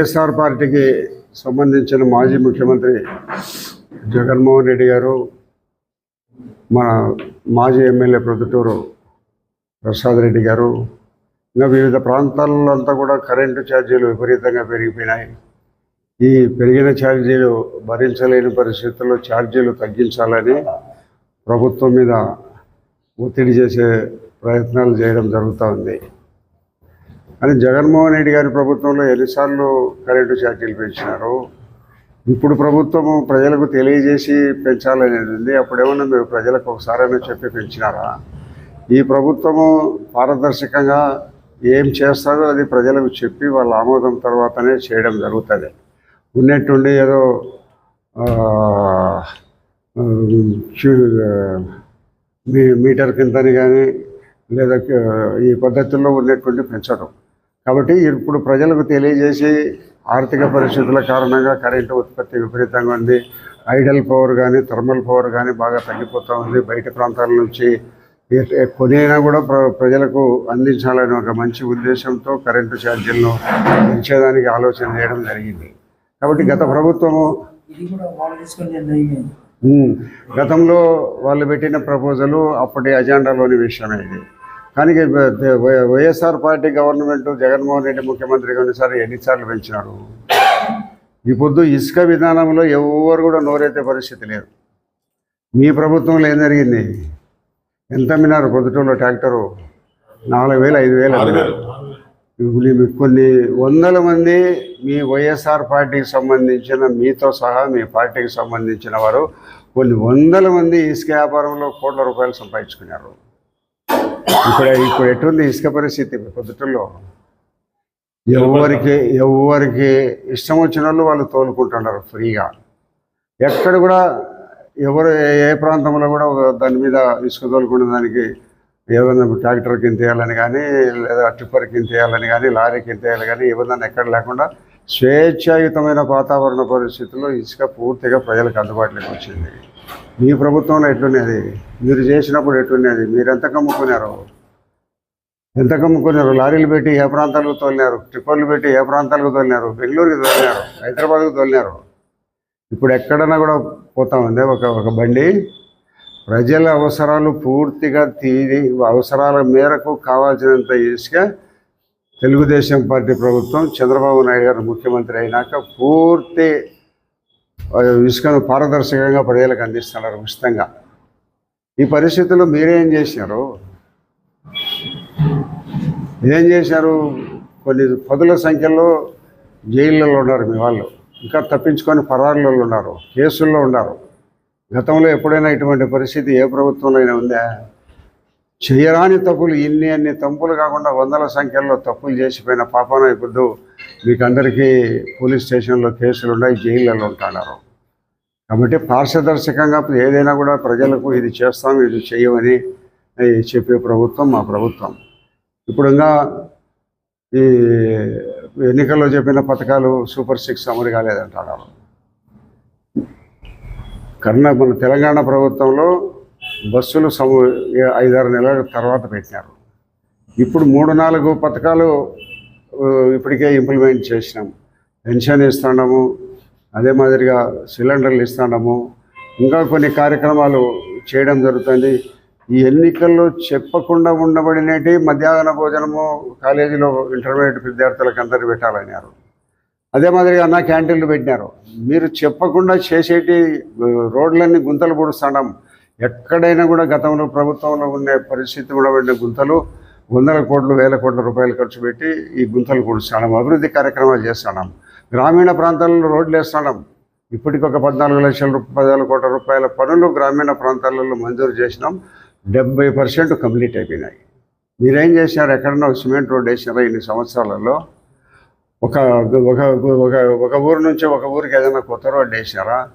వైఎస్ఆర్ పార్టీకి సంబంధించిన మాజీ ముఖ్యమంత్రి జగన్మోహన్ రెడ్డి గారు మన మాజీ ఎమ్మెల్యే ప్రొద్దుటూరు ప్రసాద్ రెడ్డి గారు ఇంకా వివిధ ప్రాంతాల్లో అంతా కూడా కరెంటు ఛార్జీలు విపరీతంగా పెరిగిపోయినాయి. ఈ పెరిగిన ఛార్జీలు భరించలేని పరిస్థితుల్లో ఛార్జీలు తగ్గించాలని ప్రభుత్వం మీద ఒత్తిడి చేసే ప్రయత్నాలు చేయడం జరుగుతూ ఉంది. అని జగన్మోహన్ రెడ్డి గారి ప్రభుత్వంలో ఎన్నిసార్లు కరెంటు ఛార్జీలు పెంచినారు. ఇప్పుడు ప్రభుత్వము ప్రజలకు తెలియజేసి పెంచాలనేది ఉంది. అప్పుడేమన్నా మీరు ప్రజలకు ఒకసారైనా చెప్పి పెంచినారా? ఈ ప్రభుత్వము పారదర్శకంగా ఏం చేస్తారో అది ప్రజలకు చెప్పి వాళ్ళ ఆమోదం తర్వాతనే చేయడం జరుగుతుంది. ఉన్నట్టుండి ఏదో మీ మీటర్ కిందని కానీ లేదా ఈ పద్ధతుల్లో ఉన్నటువంటి పెంచడం. కాబట్టి ఇప్పుడు ప్రజలకు తెలియజేసి ఆర్థిక పరిస్థితుల కారణంగా కరెంటు ఉత్పత్తి విపరీతంగా ఉంది. ఐడల్ పవర్ కానీ థర్మల్ పవర్ కానీ బాగా తగ్గిపోతూ ఉంది. బయట ప్రాంతాల నుంచి కొనైనా కూడా ప్ర ప్రజలకు అందించాలని ఒక మంచి ఉద్దేశంతో కరెంటు ఛార్జీలను పెంచేదానికి ఆలోచన చేయడం జరిగింది. కాబట్టి గత ప్రభుత్వము గతంలో వాళ్ళు పెట్టిన ప్రపోజలు అప్పటి అజెండాలోని విషయమే ఇది. కానీ వైఎస్ఆర్ పార్టీ గవర్నమెంట్ జగన్మోహన్ రెడ్డి ముఖ్యమంత్రిగా ఉన్నసారి ఎన్నిసార్లు పెంచినారు ఈ పొద్దు ఇసుక విధానంలో ఎవరు కూడా నోరెత్తే పరిస్థితి లేదు. మీ ప్రభుత్వంలో ఏం జరిగింది? ఎంత అమ్మినారు పొద్దుటూరులో ట్రాక్టరు? నాలుగు వేలు ఐదు వేలు కొన్ని వందల మంది మీ వైఎస్ఆర్ పార్టీకి సంబంధించిన మీతో సహా మీ పార్టీకి సంబంధించిన వారు కొన్ని వందల మంది ఇసుక వ్యాపారంలో కోట్ల రూపాయలు సంపాదించుకున్నారు. ఇప్పుడు ఇప్పుడు ఎటువంటి ఇసుక పరిస్థితి పొద్దుటల్లో ఎవరికి ఎవరికి ఇష్టం వచ్చిన వాళ్ళు వాళ్ళు తోలుకుంటున్నారు ఫ్రీగా. ఎక్కడ కూడా ఎవరు ఏ- ప్రాంతంలో కూడా దాని మీద ఇసుక తోలుకునే దానికి ఏదైనా ట్రాక్టర్ కింద తీయాలని కానీ లేదా టిప్పర్ కింద తీయాలని కానీ లారీ కింద తీయాలి కానీ ఏదైనా ఎక్కడ లేకుండా స్వేచ్ఛాయుతమైన వాతావరణ పరిస్థితుల్లో ఇసుక పూర్తిగా ప్రజలకు అందుబాటులోకి వచ్చింది. మీ ప్రభుత్వంలో ఎట్లున్నది? మీరు చేసినప్పుడు ఎట్లున్నది? మీరు ఎంత కమ్ముకున్నారు? ఎంత కమ్ముకున్నారు? లారీలు పెట్టి ఏ ప్రాంతాలకు తోలినారు? టిప్పర్లు పెట్టి ఏ ప్రాంతాలకు తోలినారు? బెంగళూరుకి తోలినారు? హైదరాబాద్కు తోలినారు? ఇప్పుడు ఎక్కడన్నా కూడా పోతా ఉంది ఒక ఒక బండి. ప్రజల అవసరాలు పూర్తిగా తీరి అవసరాల మేరకు కావాల్సినంత ఇసుక తెలుగుదేశం పార్టీ ప్రభుత్వం చంద్రబాబు నాయుడు గారు ముఖ్యమంత్రి అయినాక పూర్తి ఇసుకను పారదర్శకంగా ప్రజలకు అందిస్తున్నారు ఉచితంగా. ఈ పరిస్థితుల్లో మీరేం చేసినారు ఏం చేశారు? కొన్ని పదుల సంఖ్యలో జైళ్ళలో ఉన్నారు మీ వాళ్ళు. ఇంకా తప్పించుకొని పరారులలో ఉన్నారు కేసుల్లో ఉన్నారు. గతంలో ఎప్పుడైనా ఇటువంటి పరిస్థితి ఏ ప్రభుత్వంలో అయినా ఉందా? చేయరాని తప్పులు ఇన్ని అన్ని తప్పులు కాకుండా వందల సంఖ్యలో తప్పులు చేసిపోయిన పాపన ఇప్పుడు మీకు అందరికీ పోలీస్ స్టేషన్లో కేసులు ఉన్నాయి జైళ్ళలో ఉంటున్నారు కాబట్టి పారదర్శకంగా ఏదైనా కూడా ప్రజలకు ఇది చేస్తాం ఇది చేయమని చెప్పే ప్రభుత్వం మా ప్రభుత్వం. ఇప్పుడు ఇంకా ఈ ఎన్నికల్లో చెప్పిన పథకాలు సూపర్ సిక్స్ అమలు కాలేదంటున్నారు కర్ణ మన తెలంగాణ ప్రభుత్వంలో బస్సులు సము ఐదారు నెలల తర్వాత పెట్టినారు. ఇప్పుడు మూడు నాలుగు పథకాలు ఇప్పటికే ఇంప్లిమెంట్ చేసినాం. పెన్షన్ ఇస్తున్నాము అదే మాదిరిగా సిలిండర్లు ఇస్తున్నాము ఇంకా కొన్ని కార్యక్రమాలు చేయడం జరుగుతుంది. ఈ ఎన్నికల్లో చెప్పకుండా ఉండబడినటి మధ్యాహ్న భోజనము కాలేజీలో ఇంటర్మీడియట్ విద్యార్థులకు అందరు పెట్టాలన్నారు. అదే మాదిరిగా అన్న క్యాంటీన్లు పెట్టినారు. మీరు చెప్పకుండా చేసేటి రోడ్లన్నీ గుంతలు పొడుస్తున్నాం ఎక్కడైనా కూడా గతంలో ప్రభుత్వంలో ఉండే పరిస్థితి కూడా ఉండే గుంతలు వందల కోట్లు వేల కోట్ల రూపాయలు ఖర్చు పెట్టి ఈ గుంతలు పొడుస్తున్నాం అభివృద్ధి కార్యక్రమాలు చేస్తున్నాం. గ్రామీణ ప్రాంతాల్లో రోడ్లు వేస్తున్నాం. ఇప్పటికి ఒక పద్నాలుగు లక్షల రూప- పద్నాలుగు కోట్ల రూపాయల పనులు గ్రామీణ ప్రాంతాలలో మంజూరు చేసినాం. డెబ్బై పర్సెంట్ కంప్లీట్ అయిపోయినాయి. మీరేం చేశారు ఎక్కడన్నా ఒక సిమెంట్ రోడ్ వేసినారా ఇన్ని సంవత్సరాలలో? ఒక ఒక ఒక ఒక ఊరు నుంచి ఒక ఊరికి ఏదైనా కొత్త రోడ్డు వేసినారా?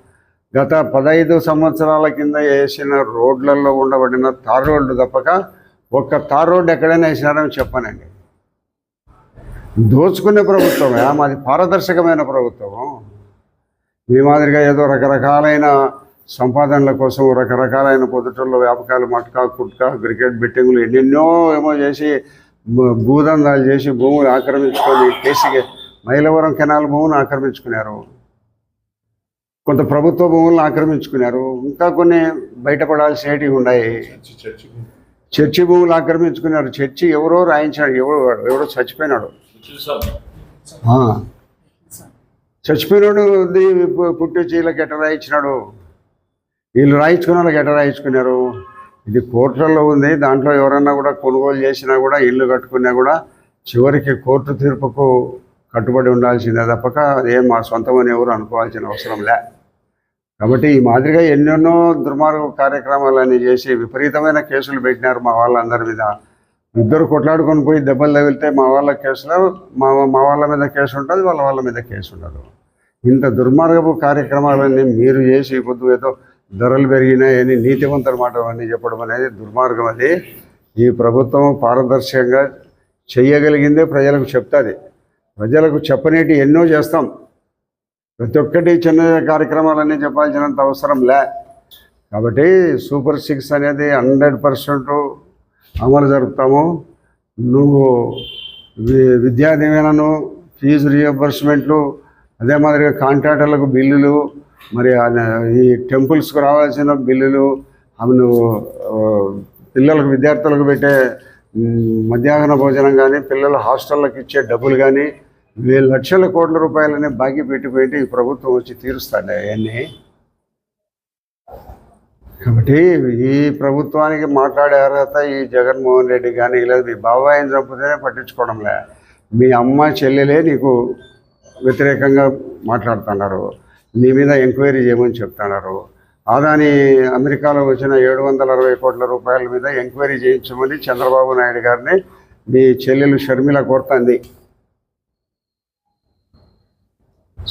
గత పదహైదు సంవత్సరాల కింద వేసిన రోడ్లలో ఉండబడిన తార్ రోడ్డు తప్పక ఒక్క తార్ రోడ్డు ఎక్కడైనా వేసినారని చెప్పానండి. దోచుకునే ప్రభుత్వమే మాది పారదర్శకమైన ప్రభుత్వము. మీ మాదిరిగా ఏదో రకరకాలైన సంపాదనల కోసం రకరకాలైన పొద్దుటల్లో వ్యాపకాలు మట్కా కుట్కా క్రికెట్ బెట్టింగులు ఎన్నెన్నో ఏమో చేసి భూదందాలు చేసి భూములు ఆక్రమించుకొని కేసుకి మైలవరం కెనాల్ భూములను ఆక్రమించుకున్నారు. కొంత ప్రభుత్వ భూములను ఆక్రమించుకున్నారు. ఇంకా కొన్ని బయటపడాల్సినవి ఉన్నాయి. చర్చి భూములు. ఆక్రమించుకున్నారు. చర్చి ఎవరో రాయించాడు ఎవరో ఎవరో చచ్చిపోయినాడు. చచ్చిపోయినాడు ది పు- పుట్టించి వీళ్ళకి ఎట్ట రాయించినాడు? వీళ్ళు రాయించుకున్న వాళ్ళకి ఎట్ట రాయించుకున్నారు? ఇది కోర్టులలో ఉంది. దాంట్లో ఎవరన్నా కూడా కొనుగోలు చేసినా కూడా ఇల్లు కట్టుకున్నా కూడా చివరికి కోర్టు తీర్పుకు కట్టుబడి ఉండాల్సిందే తప్పక. ఏం మా సొంతమని ఎవరు అనుకోవాల్సిన అవసరం లే. కాబట్టి ఈ మాదిరిగా ఎన్నెన్నో దుర్మార్గ కార్యక్రమాలన్నీ చేసి విపరీతమైన కేసులు పెట్టినారు మా వాళ్ళందరి మీద. ఇద్దరు కొట్లాడుకొని పోయి దెబ్బలు తగిలితే మా వాళ్ళ కేసులో మా మా వాళ్ళ మీద కేసు ఉంటుంది వాళ్ళ వాళ్ళ మీద కేసు ఉండదు. ఇంత దుర్మార్గపు కార్యక్రమాలన్నీ మీరు చేసి పొద్దు ఏదో ధరలు పెరిగినాయని నీతివంతుల మాట అన్నీ చెప్పడం అనేది దుర్మార్గం అది. ఈ ప్రభుత్వం పారదర్శకంగా చేయగలిగిందే ప్రజలకు చెప్తుంది. ప్రజలకు చెప్పనేటి ఎన్నో చేస్తాం. ప్రతి ఒక్కటి చిన్న కార్యక్రమాలన్నీ చెప్పాల్సినంత అవసరం లే. కాబట్టి సూపర్ సిక్స్ అనేది హండ్రెడ్ పర్సెంట్ అమలు జరుపుతాము. నువ్వు విద్యా దీవెనను ఫీజు రియంబర్స్మెంట్లు అదే మాదిరిగా కాంట్రాక్టర్లకు బిల్లులు మరి ఈ టెంపుల్స్కు రావాల్సిన బిల్లులు అవి నువ్వు పిల్లలకు విద్యార్థులకు పెట్టే మధ్యాహ్న భోజనం కానీ పిల్లల హాస్టళ్ళకి ఇచ్చే డబ్బులు కానీ వేల లక్షల కోట్ల రూపాయలనే బాకీ పెట్టిపోయి ఈ ప్రభుత్వం వచ్చి తీరుస్తాడు అవన్నీ. కాబట్టి ఈ ప్రభుత్వానికి మాట్లాడే అర్హత ఈ జగన్మోహన్ రెడ్డి కానీ లేదు మీ బాబాయిని చంపితేనే పట్టించుకోవడంలే. మీ అమ్మ చెల్లెలే నీకు వ్యతిరేకంగా మాట్లాడుతున్నారు. నీ మీద ఎంక్వైరీ చేయమని చెప్తున్నారు. ఆదాని అమెరికాలో వచ్చిన ఏడు వందల అరవై కోట్ల రూపాయల మీద ఎంక్వైరీ చేయించమని చంద్రబాబు నాయుడు గారిని మీ చెల్లెలు షర్మిల కోరుతుంది.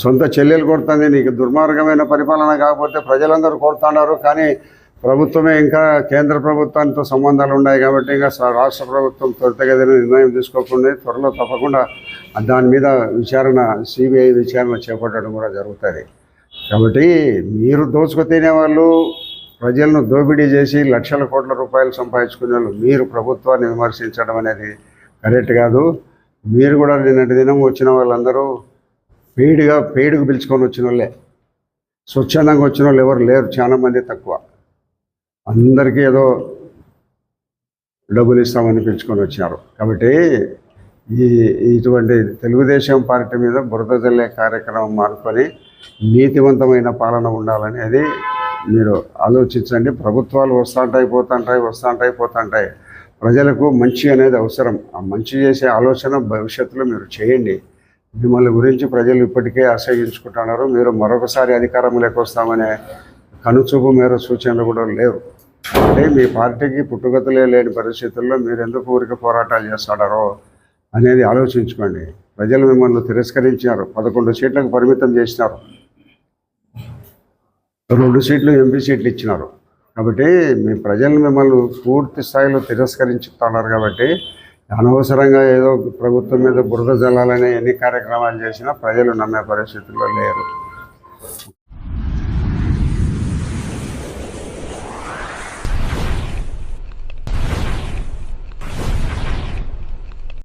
సొంత చెల్లెలు కొడుతుంది నీకు దుర్మార్గమైన పరిపాలన కాకపోతే ప్రజలందరూ కోరుతున్నారు కానీ ప్రభుత్వమే ఇంకా కేంద్ర ప్రభుత్వంతో సంబంధాలు ఉన్నాయి కాబట్టి ఇంకా రాష్ట్ర ప్రభుత్వం త్వరితగతిన నిర్ణయం తీసుకోకుండా త్వరలో తప్పకుండా దాని మీద విచారణ సిబిఐ విచారణ చేపట్టడం కూడా జరుగుతుంది. కాబట్టి మీరు దోచుకు తినే వాళ్ళు ప్రజలను దోపిడీ చేసి లక్షల కోట్ల రూపాయలు సంపాదించుకునే వాళ్ళు మీరు ప్రభుత్వాన్ని విమర్శించడం అనేది కరెక్ట్ కాదు. మీరు కూడా నిన్నటి దినం వచ్చిన వాళ్ళందరూ పెయిడ్గా పెయిడ్కి పిలుచుకొని వచ్చిన వాళ్ళే. స్వచ్ఛందంగా వచ్చిన వాళ్ళు ఎవరు లేరు చాలా మంది తక్కువ. అందరికీ ఏదో డబ్బులు ఇస్తామని పిలుచుకొని వచ్చినారు. కాబట్టి ఈ ఇటువంటి తెలుగుదేశం పార్టీ మీద బురద జల్లే కార్యక్రమం మానుకొని నీతివంతమైన పాలన ఉండాలనేది మీరు ఆలోచించండి. ప్రభుత్వాలు వస్తుంటాయి పోతుంటాయి వస్తుంటాయి పోతుంటాయి. ప్రజలకు మంచి అనేది అవసరం. ఆ మంచి చేసే ఆలోచన భవిష్యత్తులో మీరు చేయండి. మిమ్మల్ని గురించి ప్రజలు ఇప్పటికే ఆశ్రయించుకుంటున్నారు మీరు మరొకసారి అధికారంలోకి వస్తామనే కనుచూపు మేర సూచనలు కూడా లేవు. అంటే మీ పార్టీకి పుట్టుగతులే లేని పరిస్థితుల్లో మీరు ఎందుకు ఊరిక పోరాటాలు చేస్తాడారో అనేది ఆలోచించుకోండి. ప్రజలు మిమ్మల్ని తిరస్కరించారు పదకొండు సీట్లకు పరిమితం చేసినారు. రెండు సీట్లు ఎంపీ సీట్లు ఇచ్చినారు. కాబట్టి మీ ప్రజలు మిమ్మల్ని పూర్తి స్థాయిలో తిరస్కరించుతున్నారు కాబట్టి అనవసరంగా ఏదో ప్రభుత్వం మీద బురద జల్లాలనే ఎన్ని కార్యక్రమాలు చేసినా ప్రజలు నమ్మే పరిస్థితుల్లో లేరు.